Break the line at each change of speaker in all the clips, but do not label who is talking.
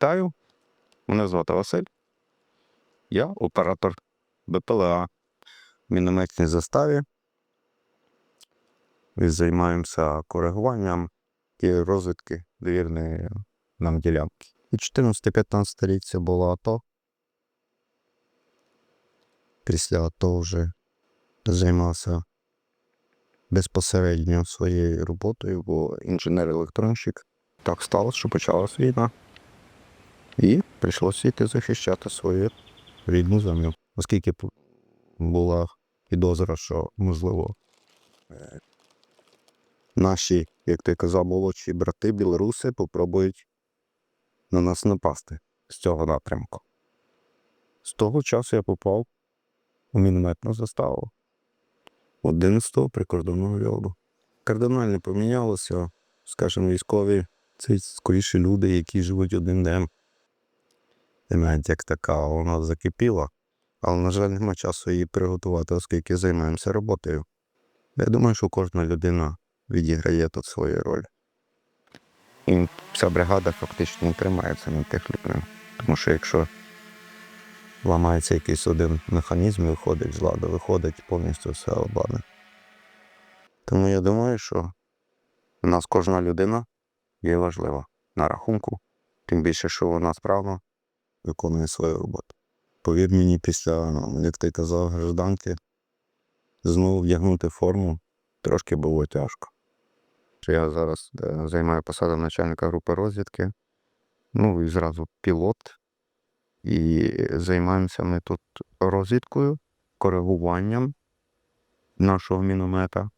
Вітаю, мене звати Василь. Я оператор БПЛА в мінометній заставі. І займаємося коригуванням і розвідки довірної нам ділянки. І 14-15 рік було АТО. Після АТО вже займався безпосередньо своєю роботою, бо інженер-електронщик. Так сталося, що почалась війна. І прийшлося йти захищати свою рідну землю. Оскільки була підозра, що, можливо, е, наші, як ти казав, молодші брати білоруси попробують на нас напасти з цього напрямку. З того часу я попав у мінометну заставу 11-го прикордонного вілду. Кардинально помінялося, скажімо, військові це скоріше люди, які живуть один день. Навіть як така вона закипіла, але, на жаль, нема часу її приготувати, оскільки займаємося роботою. Я думаю, що кожна людина відіграє тут свою роль. І вся бригада фактично тримається на тих людей. Тому що якщо ламається якийсь один механізм і виходить з ладу, виходить повністю все обладнання. Тому я думаю, що у нас кожна людина є важлива на рахунку, тим більше, що вона справно виконує свою роботу. Повір мені, після, ну, як ти казав, гражданки, знову вдягнути форму трошки було тяжко. Я зараз е, займаю посаду начальника групи розвідки, ну і зразу пілот. І займаємося ми тут розвідкою, коригуванням нашого міномета.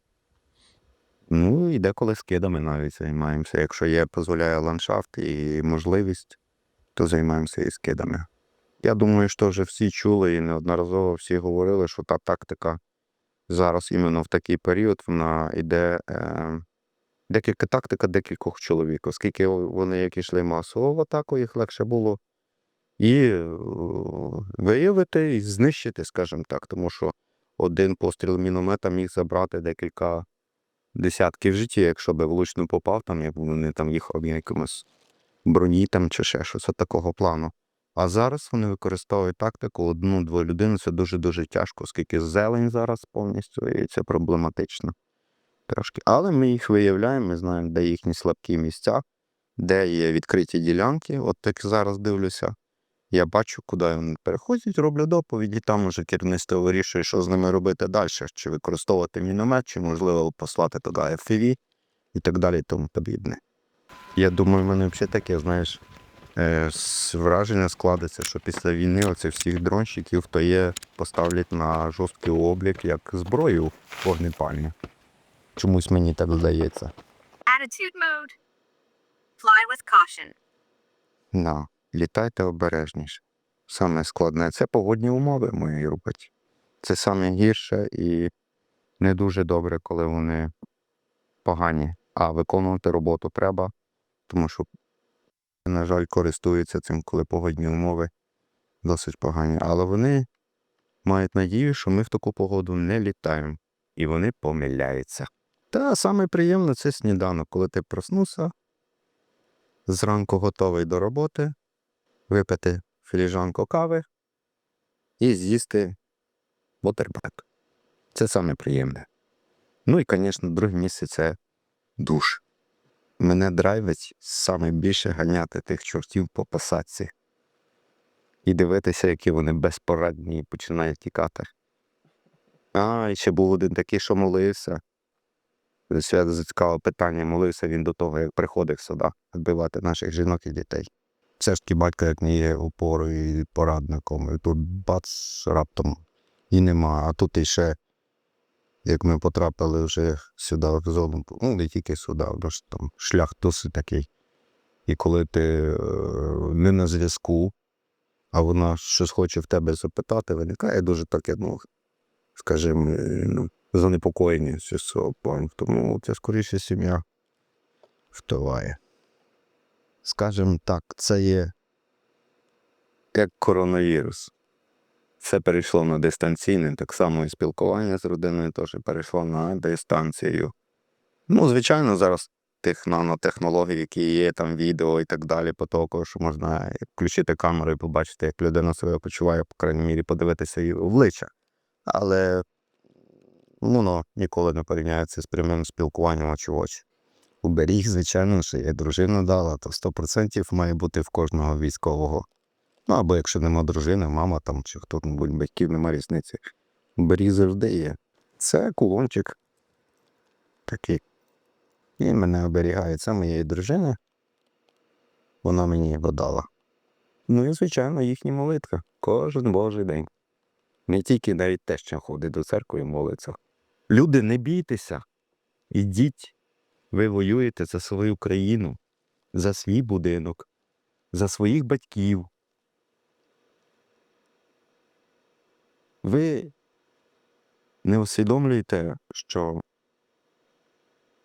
Ну і деколи скидами навіть займаємося. Якщо є, дозволяє ландшафт і можливість, то займаємося і скидами. Я думаю, що вже всі чули і неодноразово всі говорили, що та тактика зараз іменно в такий період вона йде е, декілька тактика декількох чоловік, оскільки вони як йшли масово в атаку, їх легше було і е, виявити і знищити, скажімо так, тому що один постріл міномета міг забрати декілька десятків життів, якщо би влучно попав, там як вони там їхав в якомусь броні там чи ще щось такого плану. А зараз вони використовують тактику одну-двох людин. Це дуже-дуже тяжко, оскільки зелень зараз повністю, і це проблематично. Трошки. Але ми їх виявляємо, ми знаємо, де їхні слабкі місця, де є відкриті ділянки. От як зараз дивлюся, я бачу, куди вони переходять, роблю доповіді, там уже керівництво вирішує, що з ними робити далі, чи використовувати міномет, чи можливо послати туди FPV і так далі, тому подібне. Я думаю, в мене взагалі таке, знаєш, е, враження складеться, що після війни оцих всіх дронщиків то є поставлять на жорсткий облік як зброю вогнепальну. Чомусь мені так здається.
Attitude mode. Fly with caution.
На, літайте обережніше. Саме складне це погодні умови мої роботі. Це саме гірше і не дуже добре, коли вони погані. А виконувати роботу треба, тому що, на жаль, користуються цим, коли погодні умови досить погані. Але вони мають надію, що ми в таку погоду не літаємо. І вони помиляються. Та саме приємне це сніданок, коли ти проснувся, зранку готовий до роботи, випити філіжанку кави і з'їсти бутерброд. Це саме приємне. Ну і, звісно, друге місце це душ. Мене драйвить саме більше ганяти тих чортів по посадці і дивитися, які вони безпорадні і починають тікати. А, і ще був один такий, що молився. Свято зацікавило питання, молився він до того, як приходив сюди вбивати наших жінок і дітей. Все ж таки батько як не є опорою і порадником. І тут бац, раптом і нема. А тут іще, як ми потрапили вже сюди в зону, ну не тільки сюди, бо ж там шлях досить такий. І коли ти е, не на зв'язку, а вона щось хоче в тебе запитати, виникає дуже таке, ну, скажімо, ну, занепокоєння з цього плану. Тому це скоріше сім'я втиває. Скажімо так, це є як коронавірус. Все перейшло на дистанційне, так само і спілкування з родиною теж перейшло на дистанцію. Ну, звичайно, зараз тих нанотехнологій, які є, там відео і так далі, по того, що можна включити камеру і побачити, як людина себе почуває, по крайній мірі, подивитися її обличчя. Але воно ніколи не порівняється з прямим спілкуванням очі в очі. Уберіг, звичайно, що є дружина дала, то 100% має бути в кожного військового. Ну або якщо нема дружини, мама там чи хто-небудь батьків, нема різниці. Уберіг завжди є. Це кулончик. Такий. Він мене оберігає. Це моєї дружини. Вона мені його дала. Ну і, звичайно, їхня молитва. Кожен божий день. Не тільки навіть те, що ходить до церкви і молиться. Люди, не бійтеся. Ідіть. Ви воюєте за свою країну, за свій будинок, за своїх батьків. Ви не усвідомлюєте, що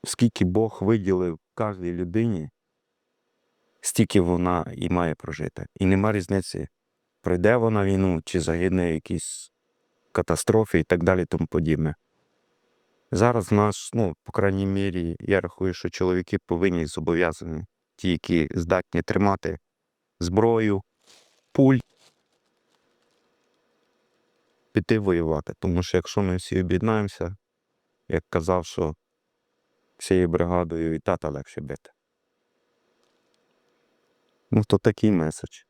скільки Бог виділив кожній людині, стільки вона і має прожити. І нема різниці, пройде вона війну чи загине в якійсь катастрофі і так далі, тому подібне. Зараз в нас, ну, по крайній мірі, я рахую, що чоловіки повинні зобов'язані, ті, які здатні тримати зброю, пуль, піти воювати. Тому що якщо ми всі об'єднаємося, як казав, що всією бригадою і тата легше бити. Ну, то такий меседж.